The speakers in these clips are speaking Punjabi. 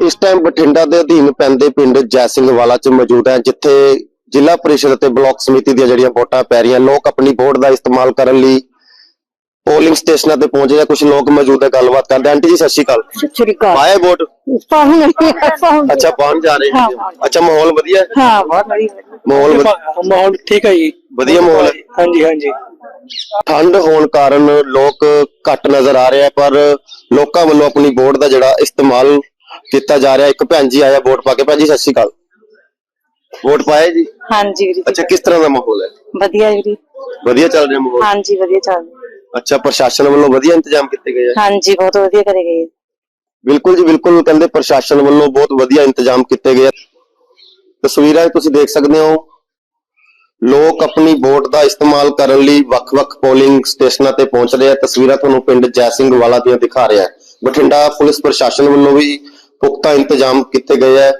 ਟਾਈਮ ਬਠਿੰਡਾ ਦੇ ਅਧੀਨ ਪੈਂਦੇ ਪਿੰਡ ਜੈ ਸਿੰਘ ਵਾਲਾ ਚ ਮੌਜੂਦ ਹੈ ਜਿੱਥੇ ਜ਼ਿਲ੍ਹਾ ਪ੍ਰੀਸ਼ਦ ਅਤੇ ਬਲਾਕ ਸਮਿਤੀ ਦੀਆਂ ਜਿਹੜੀਆਂ ਵੋਟਾਂ ਪੈ ਰਹੀਆਂ ਲੋਕ ਆਪਣੀ ਵੋਟ ਦਾ ਇਸਤੇਮਾਲ ਕਰਨ ਲਈ ਪੋਲਿੰਗ ਸਟੇਸ਼ਨਾਂ ਤੇ ਪਹੁੰਚੇ ਆ ਕੁਝ ਲੋਕ ਮੌਜੂਦ ਹੈ ਗੱਲਬਾਤ ਕਰਦੇ ਆਂਟੀ ਜੀ ਸਤਿ ਸ਼੍ਰੀ ਅਕਾਲ। ਸਤਿ ਸ੍ਰੀ ਅਕਾਲ। ਪਾਏ ਵੋਟ? ਪਾਹੁਣ ਨਹੀਂ ਪਾਹੁਣ ਅੱਛਾ ਪਹੁੰਚ ਜਾ ਰਹੇ ਹਾਂ। ਅੱਛਾ ਮਾਹੌਲ ਵਧੀਆ ਹੈ? ਹਾਂ ਬਹੁਤ ਵਧੀਆ। ਮਾਹੌਲ ਮਾਹੌਲ ਠੀਕ ਹੈ ਜੀ। ਵਧੀਆ ਮਾਹੌਲ ਹੈ? ਹਾਂਜੀ ਹਾਂਜੀ। ਠੰਡ ਹੋਣ ਕਾਰਨ ਲੋਕ ਘੱਟ ਨਜ਼ਰ ਆ ਰਹੇ ਆ ਪਰ ਲੋਕਾਂ ਵੱਲੋਂ ਆਪਣੀ ਵੋਟ ਦਾ ਜਿਹੜਾ ਇਸਤੇਮਾਲ ਕੀਤਾ ਜਾ ਰਿਹਾ। ਇੱਕ ਭੈਣ ਜੀ ਆਇਆ ਵੋਟ ਪਾ ਕੇ। ਭੈਣ ਜੀ ਸਤਿ ਸ਼੍ਰੀ ਅਕਾਲ। ਵੋਟ ਪਾਏ ਜੀ? ਹਾਂਜੀ ਵੀਰੇ ਅੱਛਾ ਕਿਸ ਤਰ੍ਹਾਂ ਦਾ ਮਾਹੌਲ ਹੈ? ਵਧੀਆ ਵੀਰੇ ਵਧੀਆ ਚੱਲ ਰਿਹਾ ਮਾਹੌਲ? ਹਾਂਜੀ ਵਧੀਆ ਚੱਲ ਰਿਹਾ। ਅੱਛਾ ਪ੍ਰਸ਼ਾਸਨ ਵੱਲੋਂ ਵਧੀਆ ਇੰਤਜ਼ਾਮ ਕੀਤੇ ਗਏ ਆ? ਹਾਂਜੀ ਬਹੁਤ ਵਧੀਆ ਕਰੇ ਗਏ। ਬਿਲਕੁਲ ਜੀ ਬਿਲਕੁਲ। ਕਹਿੰਦੇ ਪ੍ਰਸ਼ਾਸਨ ਵੱਲੋਂ ਬਹੁਤ ਵਧੀਆ ਇੰਤਜ਼ਾਮ ਕੀਤੇ ਗਏ ਆ। ਤਸਵੀਰਾਂ 'ਚ ਤੁਸੀਂ ਦੇਖ ਸਕਦੇ ਹੋ। ਲੋਕ ਆਪਣੀ ਵੋਟ ਦਾ ਇਸਤੇਮਾਲ ਕਰਨ ਲਈ ਵੱਖ-ਵੱਖ ਪੋਲਿੰਗ ਸਟੇਸ਼ਨਾਂ ਤੇ ਪਹੁੰਚ ਰਹੇ ਆ। ਤਸਵੀਰਾਂ ਤੁਹਾਨੂੰ ਪਿੰਡ ਜੈ ਸਿੰਘ ਵਾਲਾ ਦੀਆਂ ਦਿਖਾ ਰਿਹਾ। ਬਠਿੰਡਾ ਪੁਲਿਸ ਪ੍ਰਸ਼ਾਸਨ ਵੱਲੋਂ ਵੀ ਪੁਖਤਾ ਇੰਤਜ਼ਾਮ ਕੀਤੇ ਗਏ ਹੈ।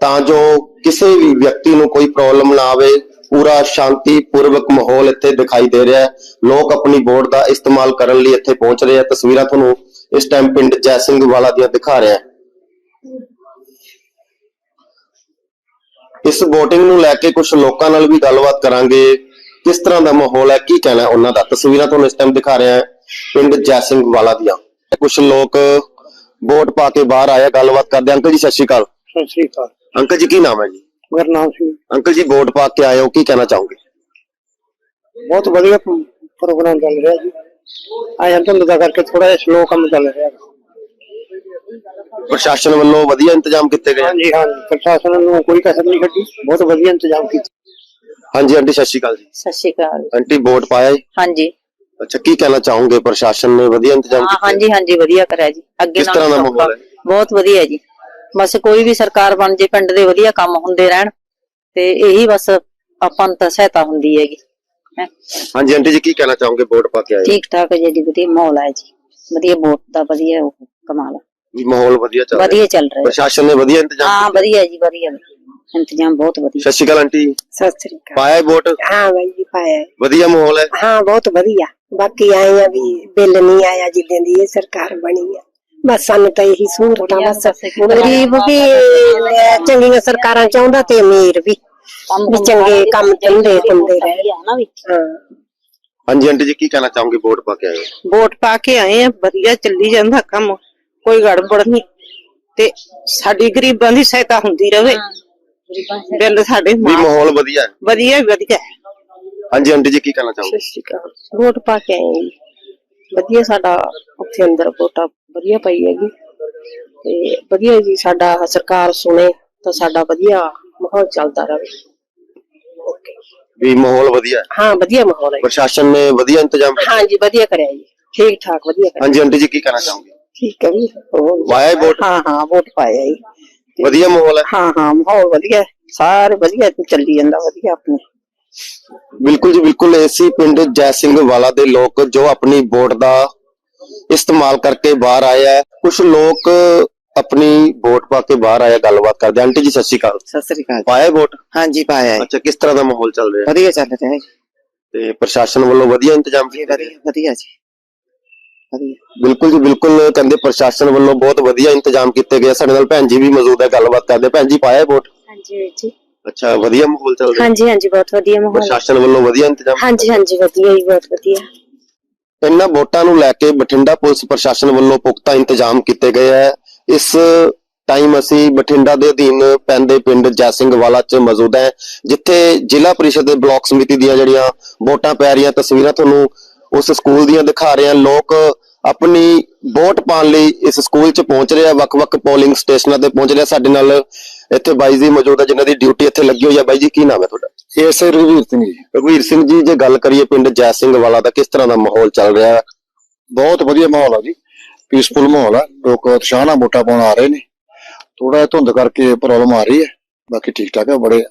ਤਾਂ ਜੋ ਕਿਸੇ ਵੀ ਵਿਅਕਤੀ ਨੂੰ ਕੋਈ ਪ੍ਰੋਬਲਮ ਨਾ ਆਵੇ, ਪੂਰਾ ਸ਼ਾਂਤੀਪੂਰਵਕ ਮਾਹੌਲ ਇੱਥੇ ਦਿਖਾਈ ਦੇ ਰਿਹਾ ਹੈ। ਲੋਕ ਆਪਣੀ ਵੋਟ ਦਾ ਇਸਤੇਮਾਲ ਕਰਨ ਲਈ ਇੱਥੇ ਪਹੁੰਚ ਰਹੇ ਆ ਤਸਵੀਰਾਂ ਤੁਹਾਨੂੰ ਇਸ ਟਾਈਮ ਪਿੰਡ ਜੈ ਸਿੰਘ ਵਾਲਾ ਦੀਆਂ ਦਿਖਾ ਰਿਹਾ ਇਸ VOTING ਨੂੰ ਲੈ ਕੇ ਕੁਝ ਲੋਕਾਂ ਨਾਲ ਵੀ ਗੱਲਬਾਤ ਕਰਾਂਗੇ। ਕਿਸ ਤਰ੍ਹਾਂ ਦਾ ਮਾਹੌਲ ਹੈ? ਕੀ ਕਹਿਣਾ ਉਹਨਾਂ ਦਾ? ਤਸਵੀਰਾਂ ਤੁਹਾਨੂੰ ਇਸ ਟਾਈਮ ਦਿਖਾ ਰਿਹਾ ਹੈ। ਪਿੰਡ ਜੈ ਸਿੰਘ ਵਾਲਾ ਦੀਆਂ। ਕੁਝ ਲੋਕ ਵੋਟ ਪਾ ਕੇ ਬਾਹਰ ਆਇਆ ਗੱਲਬਾਤ ਕਰਦੇ ਅੰਕਲ ਜੀ ਸਤਿ ਸ਼੍ਰੀ ਅਕਾਲ। ਸਤਿ ਸ੍ਰੀ ਅਕਾਲ। ਅੰਕਲ ਜੀ ਕੀ ਨਾਮ ਹੈ ਜੀ? ਗੁਰਨਾਮ ਸਿੰਘ ਅੰਕਲ ਜੀ ਵੋਟ ਪਾ ਕੇ ਆਏ ਹੋ ਕੀ ਕਹਿਣਾ ਚਾਹੋਗੇ? ਬਹੁਤ ਵਧੀਆ ਪ੍ਰੋਗਰਾਮ ਚੱਲ ਰਿਹਾ ਜੀ। ਆਇਆ ਧੁੰਦ ਦਾ ਕਰਕੇ ਥੋੜਾ ਜਿਹਾ ਸਲੋ ਕੰਮ ਚੱਲ ਰਿਹਾ। ਹੈ। ਪ੍ਰਸ਼ਾਸਨ ਵੱਲੋਂ ਵਧੀਆ ਇੰਤਜ਼ਾਮ ਕੀਤੇ ਗਏ? ਹਾਂਜੀ ਹਾਂਜੀ। ਪ੍ਰਸ਼ਾਸਨ ਨੂੰ ਕੋਈ ਕਸਰ ਨਹੀਂ ਕੱਢੀ। ਬਹੁਤ ਵਧੀਆ ਇੰਤਜ਼ਾਮ ਕੀਤਾ। ਹਾਂਜੀ ਆਂਟੀ ਸਤਿ ਸ਼੍ਰੀ ਅਕਾਲ ਜੀ। ਸਤਿ ਸ਼੍ਰੀ ਅਕਾਲ। ਆਂਟੀ ਵੋਟ ਪਾਇਆ ਜੀ? ਹਾਂਜੀ। ਅੱਛਾ ਕੀ ਕਹਿਣਾ ਚਾਹੋਗੇ? ਪ੍ਰਸ਼ਾਸਨ ਨੇ ਵਧੀਆ ਇੰਤਜ਼ਾਮ ਹਾਂ ਕੀਤੇ? ਹਾਂਜੀ ਹਾਂਜੀ ਵਧੀਆ ਕਰਿਆ ਜੀ। ਅੱਗੇ ਕਿਸ ਨਾਲੋਂ ਤਰ੍ਹਾਂ ਦਾ ਸੌਖਾ। ਮਾਹੌਲ ਹੈ? ਬਹੁਤ ਵਧੀਆ ਜੀ। ਬਸ ਕੋਈ ਵੀ ਸਰਕਾਰ ਬਣ ਜੇ ਪਿੰਡ ਦੇ ਵਧੀਆ ਕੰਮ ਹੁੰਦੇ ਰਹਿਣ ਤੇ ਇਹੀ ਬਸ ਆਪਾਂ ਨੂੰ ਤਾਂ ਸਹਾਇਤਾ ਹੁੰਦੀ ਹੈਗੀ। ਹੈਂ। ਹਾਂਜੀ ਆਂਟੀ ਜੀ ਕੀ ਕਹਿਣਾ ਚਾਹੋਗੇ? ਵੋਟ ਪਾ ਕੇ ਆਏ ਹੋ? ਠੀਕ ਠਾਕ ਹੈ ਜੀ ਵਧੀਆ ਮਾਹੌਲ ਹੈ ਜੀ। ਵਧੀਆ ਵੋਟ ਦਾ ਵਧੀਆ ਉਹ ਕਮਾਲ ਹੈ। ਵੀ ਮਾਹੌਲ ਵਧੀਆ ਚੱਲ ਰਿਹਾ ਵਧੀਆ ਚੱਲ ਰਿਹਾ ਪ੍ਰਸ਼ਾਸਨ ਨੇ ਵਧੀਆ ਇੰਤਜ਼ਾਮ ਹਾਂ ਵਧੀਆ ਜੀ ਵਧੀਆ। ਇੰਤਜ਼ਾਮ ਬਹੁਤ ਵਧੀਆ। ਸਤਿ ਸ਼੍ਰੀ ਅਕਾਲ ਆਂਟੀ। ਸਤਿ ਸ੍ਰੀ ਅਕਾਲ। ਪਾਇਆ ਹੈ ਵੋਟ? ਹਾਂ ਬਾਈ ਜੀ। ਪਾਇਆ ਹੈ। ਵਧੀਆ ਮਾਹੌਲ ਹੈ? ਹਾਂ ਬਹੁਤ ਵਧੀਆ। ਬਾਕੀ ਆਏ ਆ ਵੀ ਬਿੱਲ ਨਹੀਂ ਆਇਆ ਜਿੱਦਾਂ ਦੀ ਇਹ ਸਰਕਾਰ ਬਣੀ ਆ। ਬਸ ਸਾਨੂੰ ਤਾਂ ਇਹੀ ਸਹੂਲਤਾਂ ਬਸ ਗਰੀਬ ਵੀ ਚੰਗੀਆਂ ਸਰਕਾਰਾਂ ਚਾਹੁੰਦਾ ਤੇ ਅਮੀਰ ਵੀ। ਵੀ ਚੰਗੇ ਕੰਮ ਚੰਦੇ ਹੁੰਦੇ ਰਹੇ ਨਾ ਵੀ। ਹਾਂ। ਹਾਂਜੀ ਆਂਟੀ ਜੀ ਕੀ ਕਹਿਣਾ ਚਾਹੋਗੇ? ਵੋਟ ਪਾ ਕੇ ਆਏ? ਵੋਟ ਪਾ ਕੇ ਆਏ ਆ ਵਧੀਆ ਚੱਲੀ ਜਾਂਦਾ ਕੰਮ। ਕੋਈ ਗੜਬੜ ਨਹੀਂ। ਤੇ ਸਾਡੀ ਗਰੀਬਾਂ ਦੀ ਸਹਾਇਤਾ ਹੁੰਦੀ ਰਵੇ ਬਿੱਲ ਸਾਡੇ ਮਾਹੌਲ ਵਧੀਆ ਹੈ। ਵਧੀਆ ਹੀ ਵਧੀਆ ਹਾਂਜੀ ਆਂਟੀ ਜੀ ਕੀ ਕਹਿਣਾ ਚਾਹੋਗੇ? ਸਤਿ ਸ਼੍ਰੀ ਅਕਾਲ। ਵੋਟ ਪਾ ਕੇ ਆਏ ਜੀ। ਵਧੀਆ ਸਾਡਾ ਉੱਥੇ ਅੰਦਰ ਵੋਟਾਂ ਵਧੀਆ ਪਈ ਹੈਗੀ। ਤੇ ਵਧੀਆ ਜੀ ਸਾਡਾ ਸਰਕਾਰ ਸੁਣੇ ਤਾਂ ਸਾਡਾ ਵਧੀਆ ਮਾਹੌਲ ਚੱਲਦਾ ਰਹੇ। ਓਕੇ। ਵੀ ਮਾਹੌਲ ਵਧੀਆ ਹੈ? ਹਾਂ ਵਧੀਆ ਮਾਹੌਲ ਹੈ ਪ੍ਰਸ਼ਾਸਨ ਨੇ ਵਧੀਆ ਇੰਤਜ਼ਾਮ ਕੀਤਾ? ਹਾਂ ਜੀ ਵਧੀਆ ਕਰਿਆ ਜੀ। ਠੀਕ ਠਾਕ ਵਧੀਆ ਕਰਿਆ। ਹਾਂਜੀ ਆਂਟੀ ਜੀ ਕੀ ਕਹਿਣਾ ਚਾਹੋਗੇ? ਠੀਕ ਹੈ ਜੀ। ਹੋਰ- ਪਾਇਆ ਹੈ ਵੋਟ? ਹਾਂ ਹਾਂ ਵੋਟ ਪਾਇਆ ਜੀ। ਵਧੀਆ ਮਾਹੌਲ ਹੈ? ਹਾਂ ਹਾਂ ਮਾਹੌਲ ਵਧੀਆ ਹੈ। ਸਾਰੇ ਵਧੀਆ ਚੱਲੀ ਜਾਂਦਾ ਵਧੀਆ ਆਪਣੇ। ਬਿਲਕੁਲ ਜੀ ਬਿਲਕੁਲ। ਏਸੀ ਪਿੰਡ ਜੈ ਸਿੰਘ ਵਾਲਾ ਦੇ ਲੋਕ ਜੋ ਆਪਣੀ ਵੋਟ ਦਾ ਇਸਤੇਮਾਲ ਕਰਕੇ ਬਾਹਰ ਆਏ ਆ। ਕੁਝ ਲੋਕ ਆਪਣੀ ਵੋਟ ਪਾ ਕੇ ਬਾਹਰ ਆਇਆ ਗੱਲਬਾਤ ਕਰਦੇ ਆਂਟੀ ਜੀ ਸਤਿ ਸ਼੍ਰੀ ਅਕਾਲ। ਸਤਿ ਸ੍ਰੀ ਅਕਾਲ। ਪਾਇਆ ਵੋਟ? ਹਾਂਜੀ ਪਾਇਆ ਹੈ। ਅੱਛਾ ਕਿਸ ਤਰ੍ਹਾਂ ਦਾ ਮਾਹੌਲ ਚੱਲ ਰਿਹਾ? ਵਧੀਆ ਚੱਲ ਰਿਹਾ ਹੈ ਜੀ। ਤੇ ਪ੍ਰਸ਼ਾਸਨ ਵੱਲੋਂ ਵਧੀਆ ਇੰਤਜ਼ਾਮ ਕੀਤੇ ਗਏ? ਵਧੀਆ ਵਧੀਆ ਜੀ। ਵਧੀਆ। ਬਿਲਕੁਲ ਜੀ ਬਿਲਕੁਲ। ਕਹਿੰਦੇ ਪ੍ਰਸ਼ਾਸਨ ਵੱਲੋਂ ਬਹੁਤ ਵਧੀਆ ਇੰਤਜ਼ਾਮ ਕੀਤੇ ਗਏ ਆ। ਸਾਡੇ ਨਾਲ ਭੈਣ ਜੀ ਵੀ ਮੌਜੂਦ ਹੈ ਗੱਲਬਾਤ ਕਰਦੇ ਭੈਣ ਜੀ ਪਾਇਆ ਵੋਟ? ਹਾਂਜੀ ਵੀਰ ਜੀ। ਅੱਛਾ ਵਧੀਆ ਮਾਹੌਲ ਚੱਲ ਰਿਹਾ? ਹਾਂਜੀ ਹਾਂਜੀ ਬਹੁਤ ਵਧੀਆ ਮਾਹੌਲ। ਪ੍ਰਸ਼ਾਸਨ ਵੱਲੋਂ ਵਧੀਆ ਇੰਤਜ਼ਾਮ ਹਾਂਜੀ ਹਾਂਜੀ ਵਧੀਆ ਹੀ ਬਹੁਤ ਵਧੀਆ। ਇਹਨਾਂ ਵੋਟਾਂ ਨੂੰ ਲੈ ਕੇ ਬਠਿੰਡਾ ਪੁਲਿਸ ਪ੍ਰਸ਼ਾਸਨ ਵੱਲੋਂ ਪੁਖਤਾ ਇੰਤਜ਼ਾਮ ਕੀਤੇ ਗਏ ਹੈ। ਇਸ ਟਾਈਮ ਅਸੀਂ ਬਠਿੰਡਾ ਦੇ ਅਧੀਨ ਪੈਂਦੇ ਪਿੰਡ ਜੈ ਸਿੰਘ ਵਾਲਾ 'ਚ ਮੌਜੂਦ ਹੈ ਜਿੱਥੇ ਜ਼ਿਲ੍ਹਾ ਪ੍ਰੀਸ਼ਦ ਦੇ ਬਲਾਕ ਸਮਿਤੀ ਦੀਆਂ ਜਿਹੜੀਆਂ ਵੋਟਾਂ ਪੈ ਰਹੀਆਂ ਤਸਵੀਰਾਂ ਤੁਹਾਨੂੰ ਉਸ ਸਕੂਲ ਦੀਆਂ ਦਿਖਾ ਰਹੇ ਹਾਂ। ਲੋਕ ਆਪਣੀ ਵੋਟ ਪਾਉਣ ਲਈ ਇਸ ਸਕੂਲ 'ਚ ਪਹੁੰਚ ਰਹੇ ਆ ਵੱਖ-ਵੱਖ ਪੋਲਿੰਗ ਸਟੇਸ਼ਨਾਂ ਤੇ ਪਹੁੰਚ ਰਹੇ ਆ। ਸਾਡੇ ਨਾਲ ਇੱਥੇ ਬਾਈ ਜੀ ਮੌਜੂਦ ਹੈ ਜਿਨ੍ਹਾਂ ਦੀ ਡਿਊਟੀ ਇੱਥੇ ਲੱਗੀ ਹੋਈ ਹੈ ਬਾਈ ਜੀ ਕੀ ਨਾਮ ਹੈ ਤੁਹਾਡਾ? ਇਸ ਰਘਵੀਰ ਸਿੰਘ ਜੀ। ਰਘਵੀਰ ਸਿੰਘ ਜੀ ਜੇ ਗੱਲ ਕਰੀਏ ਪਿੰਡ ਜੈ ਸਿੰਘ ਵਾਲਾ ਦਾ ਕਿਸ ਤਰ੍ਹਾਂ ਦਾ ਮਾਹੌਲ ਚੱਲ ਰਿਹਾ? ਹੈ ਬਹੁਤ ਵਧੀਆ ਮਾਹੌਲ ਆ ਜੀ। ਪੀਸਫੁਲ ਮਾਹੌਲ ਆ। ਲੋਕ ਉਤਸ਼ਾਹ ਨਾਲ ਵੋਟਾਂ ਪਾਉਣ ਆ ਰਹੇ ਨੇ। ਥੋੜਾ ਧੁੰਦ ਕਰਕੇ ਪ੍ਰੋਬਲਮ ਆ ਰਹੀ ਹੈ। ਬਾਕੀ ਠੀਕ ਠਾਕ ਹੈ ਬੜੇ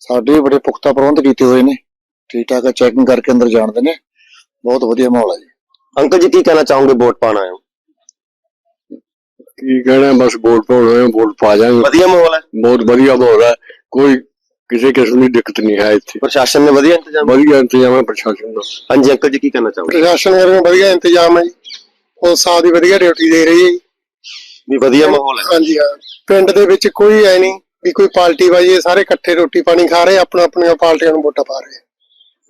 ਸਾਡੇ ਬੜੇ ਪੁਖਤਾ ਪ੍ਰਬੰਧ ਕੀਤੇ ਹੋਏ ਨੇ। ਠੀਕ ਠਾਕ ਚੈਕਿੰਗ ਕਰਕੇ ਅੰਦਰ ਜਾਣਦੇ ਨੇ ਬਹੁਤ ਵਧੀਆ ਮਾਹੌਲ ਹੈ ਜੀ। ਅੰਕਲ ਜੀ ਕੀ ਕਹਿਣਾ ਚਾਹੋਗੇ ਵੋਟ ਪਾਉਣ ਆਏ ਹੋ? ਕੀ ਕਹਿਣਾ ਬਸ ਵੋਟ ਪਾਉਣ ਆਏ ਹਾਂ, ਵੋਟ ਪਾ ਜਾਾਂਗੇ ਵਧੀਆ ਮਾਹੌਲ ਹੈ। ਬਹੁਤ ਵਧੀਆ ਮਾਹੌਲ ਹੈ। ਕੋਈ ਕਿਸੇ ਕਿਸਮ ਦੀ ਦਿੱਕਤ ਨਹੀਂ ਹੈ ਇੱਥੇ। ਪ੍ਰਸ਼ਾਸਨ ਨੇ ਵਧੀਆ ਇੰਤਜ਼ਾਮ ਵਧੀਆ ਇੰਤਜ਼ਾਮ ਹੈ ਪ੍ਰਸ਼ਾਸਨ ਦਾ। ਹਾਂਜੀ ਅੰਕਲ ਜੀ ਕੀ ਕਹਿਣਾ ਚਾਹੋਗੇ? ਪ੍ਰਸ਼ਾਸਨ ਵੱਲੋਂ ਵਧੀਆ ਇੰਤਜ਼ਾਮ ਹੈ ਜੀ। ਪੁਲਿਸ ਦੀ ਵਧੀਆ ਡਿਊਟੀ ਦੇ ਰਹੀ ਹੈ ਜੀ। ਵੀ ਵਧੀਆ ਮਾਹੌਲ ਹੈ। ਹਾਂਜੀ ਹਾਂ। ਪਿੰਡ ਦੇ ਵਿੱਚ ਕੋਈ ਐ ਨਹੀਂ ਵੀ ਕੋਈ ਪਾਰਟੀ ਵਾਜੀ ਸਾਰੇ ਇਕੱਠੇ ਰੋਟੀ ਪਾਣੀ ਖਾ ਰਹੇ ਆਪਣਾ ਆਪਣੀਆਂ ਪਾਰਟੀਆਂ ਨੂੰ ਵੋਟਾਂ ਪਾ ਰਹੇ।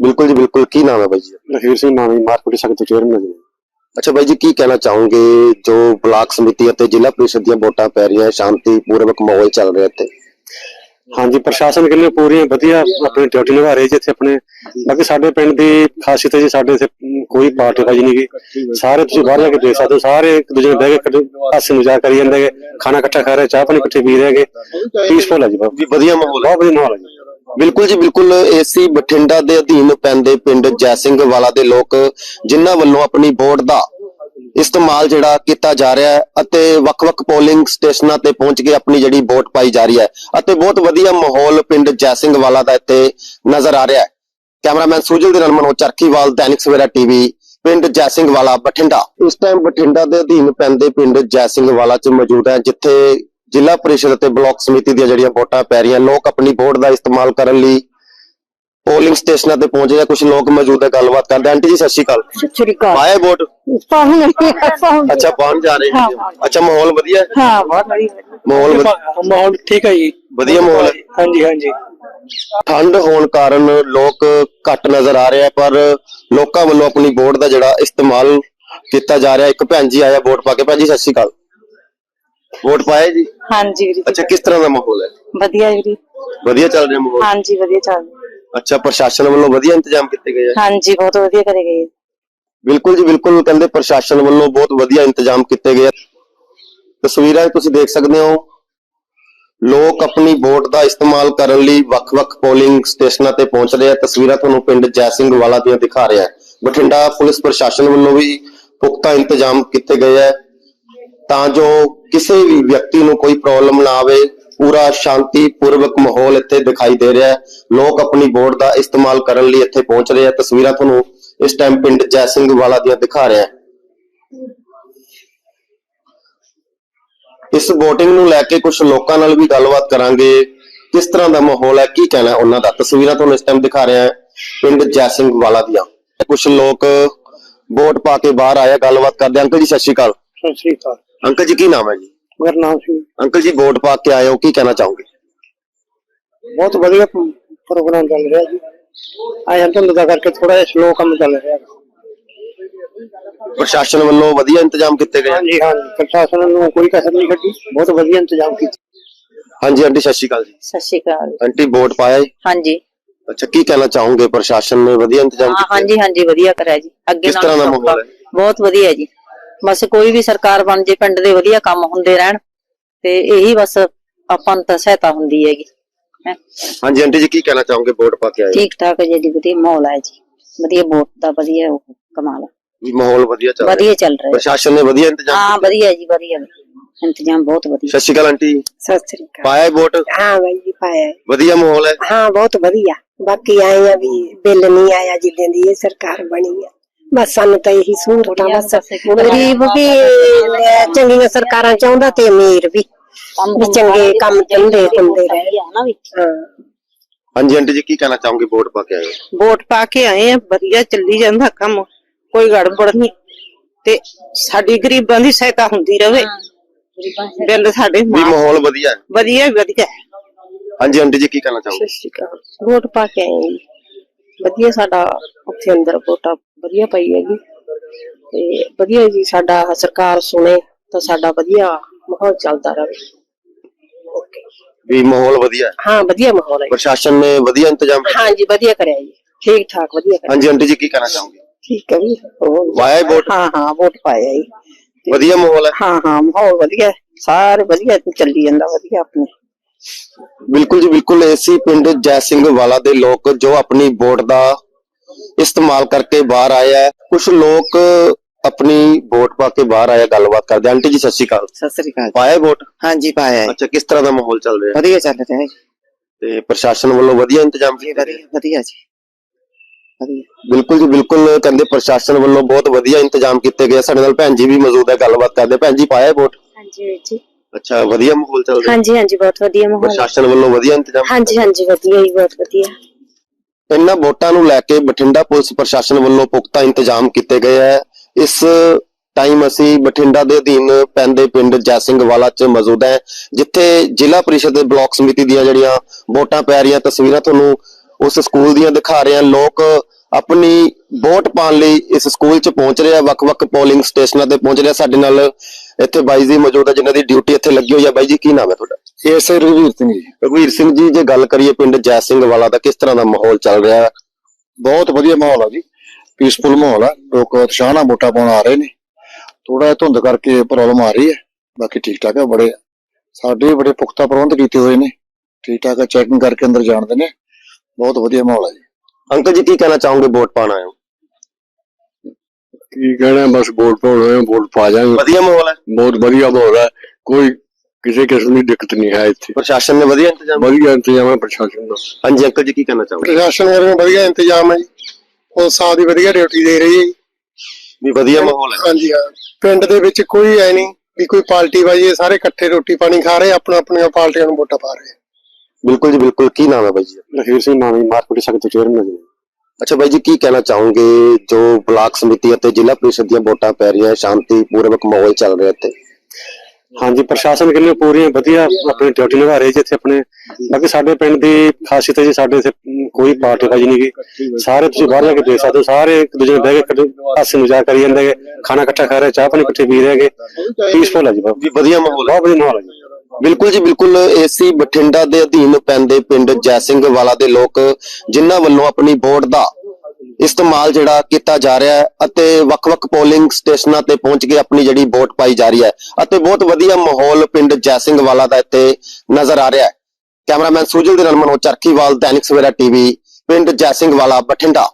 ਬਿਲਕੁਲ ਜੀ ਬਿਲਕੁਲ। ਕੀ ਨਾਮ ਹੈ ਬਾਈ ਜੀ? ਲਖਵੀਰ ਸਿੰਘ ਨਾਮੀ ਮਾਰਕੀਟ ਸੈਕਟਰੀ ਚੇਅਰਮੈਨ ਜੀ। ਅੱਛਾ ਬਾਈ ਜੀ ਕੀ ਕਹਿਣਾ ਚਾਹੋਗੇ? ਜੋ ਬਲਾਕ ਸਮਿਤੀ ਅਤੇ ਜ਼ਿਲ੍ਹਾ ਪ੍ਰੀਸ਼ਦ ਦੀਆਂ ਵੋਟਾਂ ਪੈ ਰਹੀਆਂ ਸ਼ਾਂਤੀ ਪੂਰਵਕ ਮਾਹੌਲ ਚੱਲ ਰਿਹਾ ਇੱਥੇ। ਹਾਂਜੀ ਪ੍ਰਸ਼ਾਸਨ ਕਿੰਨੇ ਪੂਰੀਆਂ ਵਧੀਆ ਆਪਣੀ ਡਿਊਟੀ ਨਿਭਾ ਰਹੇ ਜੀ ਇੱਥੇ ਆਪਣੇ। ਬਾਕੀ ਸਾਡੇ ਪਿੰਡ ਦੀ ਖਾਸੀਅਤ ਹੈ ਜੀ ਸਾਡੇ ਇੱਥੇ ਕੋਈ ਪਾਰਟੀਬਾਜ਼ੀ ਨਹੀਂ ਗੀ ਸਾਰੇ ਤੁਸੀਂ ਬਾਹਰ ਜਾ ਕੇ ਦੇਖ ਸਕਦੇ ਹੋ ਸਾਰੇ ਇੱਕ ਦੂਜੇ ਨਾਲ ਬਹਿ ਕੇ ਹਾਸੇ ਮਜ਼ਾਕ ਕਰੀ ਜਾਂਦੇ ਹੈਗੇ। ਖਾਣਾ ਇਕੱਠਾ ਖਾ ਰਹੇ ਚਾਹ ਪਾਣੀ ਇਕੱਠੇ ਪੀ ਰਹੇ ਹੈਗੇ। ਪੀਸਫੁਲ ਹੈ ਜੀ ਬਹੁਤ। ਵਧੀਆ ਮਾਹੌਲ ਹੈ। ਬਹੁਤ ਵਧੀਆ ਮਾਹੌਲ ਹੈ ਜੀ। ਬਿਲਕੁਲ ਜੀ, ਬਿਲਕੁਲ ਏਸੀ ਬਠਿੰਡਾ ਦੇ ਅਧੀਨ ਪੈਂਦੇ ਪਿੰਡ ਜੈ ਵਾਲਾ ਦੇ ਲੋਕ, ਜਿਨ੍ਹਾਂ ਵੱਲੋਂ ਆਪਣੀ ਵੋਟ ਦਾ ਇਸਤੇਮਾਲ ਜਿਹੜਾ ਕੀਤਾ ਜਾ ਰਿਹਾ ਹੈ ਅਤੇ ਵੱਖ-ਵੱਖ ਪੋਲਿੰਗ ਸਟੇਸ਼ਨਾਂ ਤੇ ਪਹੁੰਚ ਕੇ ਆਪਣੀ ਜਿਹੜੀ ਵੋਟ ਪਾਈ ਜਾ ਰਹੀ ਹੈ ਅਤੇ ਬਹੁਤ ਵਧੀਆ ਮਾਹੌਲ ਪਿੰਡ ਜੈ ਸਿੰਘ ਵਾਲਾ ਦਾ ਇੱਥੇ ਨਜ਼ਰ ਆ ਰਿਹਾ ਹੈ। ਕੈਮਰਾਮੈਨ ਸੁਜਲ ਦੇ ਨਾਲ ਮਨੋਜ ਚਰਖੀਵਾਲ ਦੈਨਿਕ ਸਵੇਰਾ ਟੀਵੀ, ਪਿੰਡ ਜੈ ਸਿੰਘ ਵਾਲਾ ਬਠਿੰਡਾ। ਇਸ ਟਾਈਮ ਬਠਿੰਡਾ ਦੇ ਅਧੀਨ ਪੈਂਦੇ ਪਿੰਡ ਜੈ ਸਿੰਘ ਵਾਲਾ 'ਚ ਮੌਜੂਦ ਹੈ, ਜਿੱਥੇ ਜ਼ਿਲ੍ਹਾ ਪ੍ਰੀਸ਼ਦ ਅਤੇ ਬਲਾਕ ਸਮਿਤੀ ਦੀਆਂ ਜਿਹੜੀਆਂ ਵੋਟਾਂ ਪੈ ਰਹੀਆਂ ਲੋਕ ਆਪਣੀ ਵੋਟ ਦਾ ਇਸਤੇਮਾਲ ਕਰਨ ਲਈ ਪੋਲਿੰਗ ਸਟੇਸ਼ਨਾਂ ਤੇ ਪਹੁੰਚੇ ਆ ਕੁਝ ਲੋਕ ਮੌਜੂਦ ਹੈ ਗੱਲਬਾਤ ਕਰਦੇ। ਆਂਟੀ ਜੀ ਸਤਿ ਸ਼੍ਰੀ ਅਕਾਲ। ਸ੍ਰੀ ਅਕਾਲ। ਪਾਏ ਵੋਟ? ਅੱਛਾ ਪਹੁੰਚ ਜਾ ਰਹੇ ਹਾਂ, ਜੀ ਅੱਛਾ ਮਾਹੌਲ ਵਧੀਆ ਹੈ? ਹਾਂ ਬਹੁਤ ਵਧੀਆ। ਮਾਹੌਲ ਵਧ- ਮਾਹੌਲ ਠੀਕ ਹੈ ਜੀ। ਵਧੀਆ ਮਾਹੌਲ ਹੈ? ਹਾਂਜੀ ਹਾਂਜੀ। ਠੰਡ ਹੋਣ ਕਾਰਨ ਲੋਕ ਘੱਟ ਨਜ਼ਰ ਆ ਰਹੇ ਆ ਪਰ ਲੋਕਾਂ ਵੱਲੋਂ ਆਪਣੀ ਵੋਟ ਦਾ ਜਿਹੜਾ ਇਸਤੇਮਾਲ ਕੀਤਾ ਜਾ ਰਿਹਾ। ਇੱਕ ਭੈਣ ਜੀ ਆਇਆ ਵੋਟ ਪਾ ਕੇ। ਭੈਣ ਜੀ ਸਤਿ ਸ਼੍ਰੀ ਅਕਾਲ। ਵੋਟ ਪਾਏ ਜੀ? ਹਾਂਜੀ ਵੀਰੇ ਅੱਛਾ ਕਿਸ ਤਰ੍ਹਾਂ ਦਾ ਮਾਹੌਲ ਹੈ? ਵਧੀਆ ਵੀਰੇ। ਵਧੀਆ ਚੱਲ ਰਿਹਾ ਮਾਹੌਲ? ਹਾਂਜੀ ਵਧੀਆ ਚੱਲ ਅੱਛਾ ਪ੍ਰਸ਼ਾਸਨ ਵੱਲੋਂ ਵਧੀਆ ਇੰਤਜ਼ਾਮ ਕੀਤੇ ਗਏ ਆ? ਹਾਂਜੀ ਬਹੁਤ ਵਧੀਆ ਕਰੇ ਗਏ। ਬਿਲਕੁਲ ਜੀ ਬਿਲਕੁਲ ਕਹਿੰਦੇ ਪ੍ਰਸ਼ਾਸਨ ਵੱਲੋਂ ਬਹੁਤ ਵਧੀਆ ਇੰਤਜ਼ਾਮ ਕੀਤੇ ਗਏ ਆ। ਤਸਵੀਰਾਂ ਤੁਸੀਂ ਦੇਖ ਸਕਦੇ ਹੋ। ਲੋਕ ਆਪਣੀ ਵੋਟ ਦਾ ਇਸਤੇਮਾਲ ਕਰਨ ਲਈ ਵੱਖ-ਵੱਖ ਪੋਲਿੰਗ ਸਟੇਸ਼ਨਾਂ ਤੇ ਪਹੁੰਚ ਰਹੇ ਆ। ਤਸਵੀਰਾਂ ਤੁਹਾਨੂੰ ਪਿੰਡ ਜੈ ਸਿੰਘ ਵਾਲਾ ਦੀਆਂ ਦਿਖਾ ਰਿਹਾ। ਬਠਿੰਡਾ ਪੁਲਿਸ ਪ੍ਰਸ਼ਾਸਨ ਵੱਲੋਂ ਵੀ ਪੁਖਤਾ ਇੰਤਜ਼ਾਮ ਕੀਤੇ ਗਏ ਆ। ਤਾਂ ਜੋ ਕਿਸੇ ਵੀ ਵਿਅਕਤੀ ਨੂੰ ਕੋਈ ਪ੍ਰੋਬਲਮ ਨਾ ਆਵੇ, ਪੂਰਾ ਸ਼ਾਂਤੀ ਪੂਰਵਕ ਮਾਹੌਲ ਇੱਥੇ ਦਿਖਾਈ ਦੇ ਰਿਹਾ ਹੈ। ਲੋਕ ਆਪਣੀ ਵੋਟ ਦਾ ਇਸਤੇਮਾਲ ਕਰਨ ਲਈ ਇੱਥੇ ਪਹੁੰਚ ਰਹੇ ਆ। ਤਸਵੀਰਾਂ ਤੁਹਾਨੂੰ ਇਸ ਟਾਈਮ ਪਿੰਡ ਜੈ ਸਿੰਘ ਵਾਲਾ ਦੀਆਂ ਦਿਖਾ ਰਿਹਾ ਇਸ VOTING ਨੂੰ ਲੈ ਕੇ ਕੁਝ ਲੋਕਾਂ ਨਾਲ ਵੀ ਗੱਲਬਾਤ ਕਰਾਂਗੇ। ਕਿਸ ਤਰ੍ਹਾਂ ਦਾ ਮਾਹੌਲ ਹੈ, ਕੀ ਕਹਿਣਾ ਉਹਨਾਂ ਦਾ? ਤਸਵੀਰਾਂ ਤੁਹਾਨੂੰ ਇਸ ਟਾਈਮ ਦਿਖਾ ਰਿਹਾ ਹੈ ਪਿੰਡ ਜੈ ਸਿੰਘ ਵਾਲਾ ਦੀਆਂ। ਕੁਝ ਲੋਕ ਵੋਟ ਪਾ ਕੇ ਬਾਹਰ ਆਇਆ ਗੱਲਬਾਤ ਕਰਦੇ ਅੰਕਲ ਜੀ, ਸਤਿ ਸ਼੍ਰੀ ਅਕਾਲ। ਸਤਿ ਸ੍ਰੀ ਅਕਾਲ। ਅੰਕਲ ਜੀ ਕੀ ਨਾਮ ਹੈ ਜੀ? ਗੁਰਨਾਮ ਸਿੰਘ ਅੰਕਲ ਜੀ ਵੋਟ ਪਾ ਕੇ ਆਏ ਹੋ ਕੀ ਕਹਿਣਾ ਚਾਹੋਗੇ? ਬਹੁਤ ਵਧੀਆ ਪ੍ਰੋਗਰਾਮ ਚੱਲ ਰਿਹਾ ਜੀ। ਆਇਆ ਧੁੰਦ ਦਾ ਕਰਕੇ ਥੋੜਾ ਜਿਹਾ ਸਲੋ ਕੰਮ ਚੱਲ ਰਿਹਾ। ਪ੍ਰਸ਼ਾਸਨ ਵੱਲੋਂ ਵਧੀਆ ਇੰਤਜ਼ਾਮ ਕੀਤੇ ਗਏ? ਹਾਂਜੀ ਹਾਂਜੀ। ਪ੍ਰਸ਼ਾਸਨ ਨੂੰ ਕੋਈ ਕਸਰ ਨਹੀਂ ਕੱਢੀ। ਬਹੁਤ ਵਧੀਆ ਇੰਤਜ਼ਾਮ ਕੀਤਾ। ਹਾਂਜੀ ਆਂਟੀ ਸਤਿ ਸ਼੍ਰੀ ਅਕਾਲ ਜੀ। ਸਤਿ ਸ਼੍ਰੀ ਅਕਾਲ। ਆਂਟੀ ਵੋਟ ਪਾਇਆ ਜੀ? ਹਾਂਜੀ। ਅੱਛਾ ਕੀ ਕਹਿਣਾ ਚਾਹੋਗੇ? ਪ੍ਰਸ਼ਾਸਨ ਨੇ ਵਧੀਆ ਇੰਤਜ਼ਾਮ ਹਾਂ ਕੀਤੇ ਹਾਂਜੀ ਹਾਂਜੀ ਵਧੀਆ ਕਰਿਆ ਜੀ। ਅੱਗੇ ਕਿਸ ਤਰ੍ਹਾਂ ਦਾ ਨਾਲੋਂ ਮਾਹੌਲ ਹੈ? ਬਹੁਤ ਵਧੀਆ ਜੀ। ਬਸ ਕੋਈ ਵੀ ਸਰਕਾਰ ਬਣ ਜੇ ਪਿੰਡ ਦੇ ਵਧੀਆ ਕੰਮ ਹੁੰਦੇ ਰਹਿਣ ਤੇ ਇਹੀ ਬਸ ਆਪਾਂ ਨੂੰ ਤਾਂ ਸਹਾਇਤਾ ਹੁੰਦੀ ਹੈਗੀ। ਹੈਂ। ਹਾਂਜੀ ਆਂਟੀ ਜੀ ਕੀ ਕਹਿਣਾ ਚਾਹੋਗੇ ਵੋਟ ਪਾ ਕੇ ਆਏ? ਹੋ? ਠੀਕ ਠਾਕ ਹੈ ਜੀ ਵਧੀਆ ਮਾਹੌਲ ਹੈ ਜੀ। ਵਧੀਆ ਵੋਟ ਦਾ ਵਧੀਆ ਉਹ ਕਮਾਲ ਆ। ਵੀ ਮਾਹੌਲ ਵਧੀਆ ਚੱਲ ਰਿਹਾ। ਵਧੀਆ ਚੱਲ ਰਿਹਾ। ਪ੍ਰਸ਼ਾਸਨ ਨੇ ਵਧੀਆ ਇੰਤਜ਼ਾਮ ਹਾਂ ਵਧੀਆ ਜੀ ਵਧੀਆ। ਇੰਤਜ਼ਾਮ ਬਹੁਤ ਵਧੀਆ। ਸਤਿ ਸ਼੍ਰੀ ਅਕਾਲ ਆਂਟੀ ਸਤਿ ਸ੍ਰੀ ਅਕਾਲ। ਪਾਇਆ ਵੋਟ? ਹਾਂ ਬਾਈ ਜੀ ਪਾਇਆ। ਹੈ। ਵਧੀਆ ਮਾਹੌਲ ਹੈ। ਹਾਂ ਬਹੁਤ ਵਧੀਆ। ਬਾਕੀ ਆਏ ਆ ਵੀ ਬਿੱਲ ਨਹੀਂ ਆਇਆ ਜਿੱਦਾਂ ਦੀ ਇਹ ਸਰਕਾਰ ਬਣੀ ਆ। ਬਸ ਸਾਨੂੰ ਤਾਂ ਇਹੀ ਸਹੂਲਤਾਂ ਬਸ। ਗਰੀਬ ਵੀ ਅਹ, ਚੰਗੀਆਂ ਸਰਕਾਰਾਂ ਚਾਹੁੰਦਾ ਤੇ ਅਮੀਰ ਵੀ। ਵੀ ਚੰਗੇ ਕੰਮ ਚੰਦੇ ਹੁੰਦੇ ਰਹੇ ਵੀ ਹਾਂ। ਹਾਂਜੀ ਆਂਟੀ ਜੀ ਕੀ ਕਹਿਣਾ ਚਾਹੋਗੇ? ਵੋਟ ਪਾ ਕੇ ਆਏ ਹੋ? ਵੋਟ ਪਾ ਕੇ ਆਏ ਆ ਵਧੀਆ ਚੱਲੀ ਜਾਂਦਾ ਕੰਮ ਕੋਈ ਗੜਬੜ ਨਹੀਂ। ਤੇ ਸਾਡੀ ਗਰੀਬਾਂ ਦੀ ਸਹਾਇਤਾ ਹੁੰਦੀ ਰਵੇ ਬਿੱਲ ਸਾਡੇ ਵੀ ਮਾਫ ਮਾਹੌਲ ਵਧੀਆ ਹੈ। ਵਧੀਆ ਵਧੀਆ ਹਾਂਜੀ ਆਂਟੀ ਜੀ ਕੀ ਕਹਿਣਾ ਚਾਹੋਗੇ? ਸਤਿ ਸ਼੍ਰੀ ਅਕਾਲ। ਵੋਟ ਪਾ ਕੇ ਆਏ ਜੀ। ਵਧੀਆ ਸਾਡਾ ਉੱਥੇ ਅੰਦਰ ਵੋਟਾਂ ਵਧੀਆ ਪਈ ਹੈਗੀ। ਤੇ ਵਧੀਆ ਜੀ ਸਾਡਾ ਸਰਕਾਰ ਸੁਣੇ ਤਾਂ ਸਾਡਾ ਵਧੀਆ ਮਾਹੌਲ ਚੱਲਦਾ ਰਹੇ। ਓਕੇ ਵੀ ਮਾਹੌਲ ਵਧੀਆ ਹੈ? ਹਾਂ ਵਧੀਆ ਮਾਹੌਲ ਹੈ ਪ੍ਰਸ਼ਾਸਨ ਨੇ ਵਧੀਆ ਇੰਤਜ਼ਾਮ ਹਾਂ ਜੀ ਵਧੀਆ ਕਰਿਆ ਜੀ। ਠੀਕ ਠਾਕ ਵਧੀਆ ਕਰਿਆ। ਹਾਂਜੀ ਆਂਟੀ ਜੀ ਕੀ ਕਹਿਣਾ ਚਾਹੋਗੇ? ਠੀਕ ਹੈ ਜੀ। ਹੋਰ- ਪਾਇਆ ਵੋਟ? ਹਾਂ ਹਾਂ ਵੋਟ ਪਾਇਆ ਜੀ। ਵਧੀਆ ਮਾਹੌਲ ਹੈ? ਹਾਂ ਹਾਂ ਮਾਹੌਲ ਵਧੀਆ ਹੈ। ਸਾਰੇ ਵਧੀਆ ਚੱਲੀ ਜਾਂਦਾ ਵਧੀਆ ਆਪਣੇ। ਬਿਲਕੁਲ ਜੀ ਬਿਲਕੁਲ ਏਸੀ ਪਿੰਡ ਜੈ ਸਿੰਘ ਵਾਲਾ ਦੇ ਲੋਕ ਜੋ ਆਪਣੀ ਵੋਟ ਦਾ ਇਸਤੇਮਾਲ ਕਰਕੇ ਬਾਹਰ ਆਏ ਹੈ ਕੁਝ ਲੋਕ ਆਪਣੀ ਵੋਟ ਪਾ ਕੇ ਬਾਹਰ ਆਇਆ ਗੱਲਬਾਤ ਕਰਦੇ ਆਂਟੀ ਜੀ ਸਤਿ ਸ਼੍ਰੀ ਅਕਾਲ। ਸਤਿ ਸ੍ਰੀ ਅਕਾਲ ਪਾਇਆ ਵੋਟ? ਹਾਂਜੀ ਪਾਇਆ ਹੈ। ਅੱਛਾ ਕਿਸ ਤਰ੍ਹਾਂ ਦਾ ਮਾਹੌਲ ਚੱਲ ਰਿਹਾ? ਵਧੀਆ ਚੱਲ ਰਿਹਾ ਹੈ ਤੇ ਪ੍ਰਸ਼ਾਸਨ ਵੱਲੋਂ ਵਧੀਆ ਇੰਤਜ਼ਾਮ ਜੀ ਕੀਤੇ ਗਏ ਵਧੀਆ ਵਧੀਆ ਜੀ। ਵਧੀਆ। ਬਿਲਕੁਲ ਜੀ ਬਿਲਕੁਲ ਕਹਿੰਦੇ ਪ੍ਰਸ਼ਾਸਨ ਵੱਲੋਂ ਬਹੁਤ ਵਧੀਆ ਇੰਤਜ਼ਾਮ ਕੀਤੇ ਗਏ ਆ। ਸਾਡੇ ਨਾਲ ਭੈਣ ਜੀ ਵੀ ਮੌਜੂਦ ਹੈ ਗੱਲਬਾਤ ਕਰਦੇ ਭੈਣ ਜੀ ਪਾਇਆ ਵੋਟ? ਹਾਂਜੀ ਵੀਰ ਜੀ। ਅੱਛਾ ਵਧੀਆ ਮਾਹੌਲ ਚੱਲ ਰਿਹਾ? ਹਾਂਜੀ ਹਾਂਜੀ ਬਹੁਤ ਵਧੀਆ ਮਾਹੌਲ। ਪ੍ਰਸ਼ਾਸਨ ਵੱਲੋਂ ਵਧੀਆ ਇੰਤਜ਼ਾਮ? ਹਾਂਜੀ ਹਾਂਜੀ ਵਧੀਆ ਜੀ ਬਹੁਤ ਵਧੀਆ। ਇਹਨਾਂ ਵੋਟਾਂ ਨੂੰ ਲੈ ਕੇ ਬਠਿੰਡਾ ਪੁਲਿਸ ਪ੍ਰਸ਼ਾਸਨ ਵੱਲੋਂ ਪੁਖਤਾ ਇੰਤਜ਼ਾਮ ਕੀਤੇ ਗਏ ਹੈ। ਇਸ ਟਾਈਮ ਅਸੀਂ ਬਠਿੰਡਾ ਦੇ ਅਧੀਨ ਪੈਂਦੇ ਪਿੰਡ ਜੈ ਸਿੰਘ ਵਾਲਾ 'ਚ ਮੌਜੂਦ ਹੈ ਜਿੱਥੇ ਜ਼ਿਲ੍ਹਾ ਪਰਿਸ਼ਦ ਦੇ ਬਲਾਕ ਸਮਿਤੀ ਦੀਆਂ ਜਿਹੜੀਆਂ ਵੋਟਾਂ ਪੈ ਰਹੀਆਂ ਤਸਵੀਰਾਂ ਤੁਹਾਨੂੰ ਉਸ ਸਕੂਲ ਦੀਆਂ ਦਿਖਾ ਰਹੇ ਹਾਂ। ਲੋਕ ਆਪਣੀ ਵੋਟ ਪਾਉਣ ਲਈ ਇਸ ਸਕੂਲ 'ਚ ਪਹੁੰਚ ਰਹੇ ਆ ਵੱਖ-ਵੱਖ ਪੋਲਿੰਗ ਸਟੇਸ਼ਨਾਂ ਤੇ ਪਹੁੰਚ ਰਹੇ ਆ। ਸਾਡੇ ਨਾਲ ਇੱਥੇ ਬਾਈ ਜੀ ਮੌਜੂਦ ਹੈ ਜਿਨ੍ਹਾਂ ਦੀ ਡਿਊਟੀ ਇੱਥੇ ਲੱਗੀ ਹੋਈ ਹੈ ਬਾਈ ਜੀ ਕੀ ਨਾਮ ਹੈ ਤੁਹਾਡਾ? ਇਸ ਰਘਵੀਰ ਸਿੰਘ ਜੀ। ਰਘਵੀਰ ਸਿੰਘ ਜੀ ਜੇ ਗੱਲ ਕਰੀਏ ਪਿੰਡ ਜੈ ਸਿੰਘ ਵਾਲਾ ਦਾ ਕਿਸ ਤਰ੍ਹਾਂ ਦਾ ਮਾਹੌਲ ਚੱਲ ਰਿਹਾ? ਹੈ ਬਹੁਤ ਵਧੀਆ ਮਾਹੌਲ ਆ ਜੀ। ਪੀਸਫੁਲ ਮਾਹੌਲ ਆ। ਲੋਕ ਉਤਸ਼ਾਹ ਨਾਲ ਵੋਟਾਂ ਪਾਉਣ ਆ ਰਹੇ ਨੇ। ਥੋੜਾ ਜਿਹਾ ਧੁੰਦ ਕਰਕੇ ਪ੍ਰੋਬਲਮ ਆ ਰਹੀ ਹੈ। ਬਾਕੀ ਠੀਕ ਠਾਕ ਹੈ ਬੜੇ ਸਾਡੇ ਬੜੇ ਪੁਖਤਾ ਪ੍ਰਬੰਧ ਕੀਤੇ ਹੋਏ ਨੇ। ਠੀਕ ਠਾਕ ਹੈ ਚੈਕਿੰਗ ਕਰਕੇ ਅੰਦਰ ਜਾਣਦੇ ਨੇ ਬਹੁਤ ਵਧੀਆ ਮਾਹੌਲ ਆ ਜੀ। ਅੰਕਲ ਜੀ ਕੀ ਕਹਿਣਾ ਚਾਹੋਗੇ ਵੋਟ ਪਾਉਣ ਆਏ ਹੋ? ਕੀ ਕਹਿਣਾ ਬਸ ਵੋਟ ਪਾਉਣਾ ਹੈ ਵੋਟ ਪਾ ਜਾਾਂਗੇ ਵਧੀਆ ਮਾਹੌਲ ਹੈ। ਬਹੁਤ ਵਧੀਆ ਮਾਹੌਲ ਹੈ। ਕੋਈ ਕਿਸੇ ਕਿਸਮ ਦੀ ਦਿੱਕਤ ਨਹੀਂ ਹੈ ਇੱਥੇ। ਪ੍ਰਸ਼ਾਸਨ ਨੇ ਵਧੀਆ ਇੰਤਜ਼ਾਮ ਵਧੀਆ ਇੰਤਜ਼ਾਮ ਹੈ ਪ੍ਰਸ਼ਾਸਨ ਦਾ। ਹਾਂਜੀ ਅੰਕਲ ਜੀ ਕੀ ਕਹਿਣਾ ਚਾਹੋਗੇ? ਪ੍ਰਸ਼ਾਸਨ ਵੱਲੋਂ ਵਧੀਆ ਇੰਤਜ਼ਾਮ ਹੈ ਜੀ। ਪੁਲਿਸ ਸਾਹਿਬ ਦੀ ਵਧੀਆ ਡਿਊਟੀ ਦੇ ਰਹੀ ਹੈ ਵੀ ਵਧੀਆ ਮਾਹੌਲ ਹੈ। ਹਾਂਜੀ ਹਾਂ। ਪਿੰਡ ਦੇ ਵਿੱਚ ਕੋਈ ਐ ਨਹੀਂ ਵੀ ਕੋਈ ਪਾਰਟੀ ਬਾਜੀ ਹੈ ਸਾਰੇ ਇਕੱਠੇ ਰੋਟੀ ਪਾਣੀ ਖਾ ਰਹੇ ਆਪਣਾ ਆਪਣੀਆਂ ਪਾਰਟੀਆਂ ਨੂੰ ਵੋਟਾਂ ਪਾ ਰਹੇ। ਬਿਲਕੁਲ ਜੀ ਬਿਲਕੁਲ। ਕੀ ਨਾਮ ਹੈ ਬਾਈ ਜੀ? ਲਖਵੀਰ ਸਿੰਘ ਮਾਨੀ ਮਾਰਕੀਟ ਸਖਤ ਚੇਅਰਮੈਨ ਜੀ। ਅੱਛਾ ਬਾਈ ਜੀ ਕੀ ਕਹਿਣਾ ਚਾਹੋਗੇ? ਜੋ ਬਲਾਕ ਸਮਿਤੀ ਅਤੇ ਜ਼ਿਲ੍ਹਾ ਪ੍ਰੀਸ਼ਦ ਦੀਆਂ ਵੋਟਾਂ ਪੈ ਰਹੀਆਂ ਸ਼ਾਂਤੀ ਪੂਰਵਕ ਮਾਹੌਲ ਚੱਲ ਰਿਹਾ ਇੱਥੇ। ਹਾਂਜੀ ਪ੍ਰਸ਼ਾਸਨ ਕਿੰਨੇ ਪੂਰੀਆਂ ਵਧੀਆ ਆਪਣੀ ਡਿਊਟੀ ਨਿਭਾ ਰਹੇ ਜੀ ਇੱਥੇ ਆਪਣੇ। ਬਾਕੀ ਸਾਡੇ ਪਿੰਡ ਦੀ ਖਾਸੀਅਤ ਹੈ ਜੀ ਸਾਡੇ ਇੱਥੇ ਕੋਈ ਪਾਰਟੀਬਾਜ਼ੀ ਨਹੀਂ ਗੀ ਸਾਰੇ ਤੁਸੀਂ ਬਾਹਰ ਜਾ ਕੇ ਦੇਖ ਸਕਦੇ ਹੋ ਸਾਰੇ ਇੱਕ ਦੂਜੇ ਨਾਲ ਬਹਿ ਕੇ ਹਾਸੇ ਮਜ਼ਾਕ ਕਰੀ ਜਾਂਦੇ ਖਾਣਾ ਇਕੱਠਾ ਖਾ ਰਹੇ ਚਾਹ ਪਾਣੀ ਇਕੱਠੇ ਪੀ ਰਹੇ ਹੈਗੇ। ਪੀਸਫੁਲ ਹੈ ਜੀ ਬਹੁਤ। ਵਧੀਆ ਮਾਹੌਲ ਬਹੁਤ ਵਧੀਆ ਮਾਹੌਲ ਹੈ ਬਿਲਕੁਲ ਜੀ, ਬਿਲਕੁਲ ਏਸੀ ਬਠਿੰਡਾ ਦੇ ਅਧੀਨ ਪੈਂਦੇ ਪਿੰਡ ਜੈ ਸਿੰਘ ਵਾਲਾ ਦੇ ਲੋਕ, ਜਿਨ੍ਹਾਂ ਵੱਲੋਂ ਆਪਣੀ ਵੋਟ ਦਾ ਇਸਤੇਮਾਲ ਜਿਹੜਾ ਕੀਤਾ ਜਾ ਰਿਹਾ ਹੈ ਅਤੇ ਵੱਖ-ਵੱਖ ਪੋਲਿੰਗ ਸਟੇਸ਼ਨਾਂ ਤੇ ਪਹੁੰਚ ਕੇ ਆਪਣੀ ਜਿਹੜੀ ਵੋਟ ਪਾਈ ਜਾ ਰਹੀ ਹੈ ਅਤੇ ਬਹੁਤ ਵਧੀਆ ਮਾਹੌਲ ਪਿੰਡ ਜੈਸਿੰਘ ਵਾਲਾ ਦਾ ਇੱਥੇ ਨਜ਼ਰ ਆ ਰਿਹਾ ਹੈ। ਕੈਮਰਾਮੈਨ ਸੁਜਲ ਦੇ ਨਾਲ ਮਨੋਜ ਚਰਖੀਵਾਲ, ਦੈਨਿਕ ਸਵੇਰਾ ਟੀਵੀ, ਪਿੰਡ ਜੈ ਸਿੰਘ ਵਾਲਾ ਬਠਿੰਡਾ।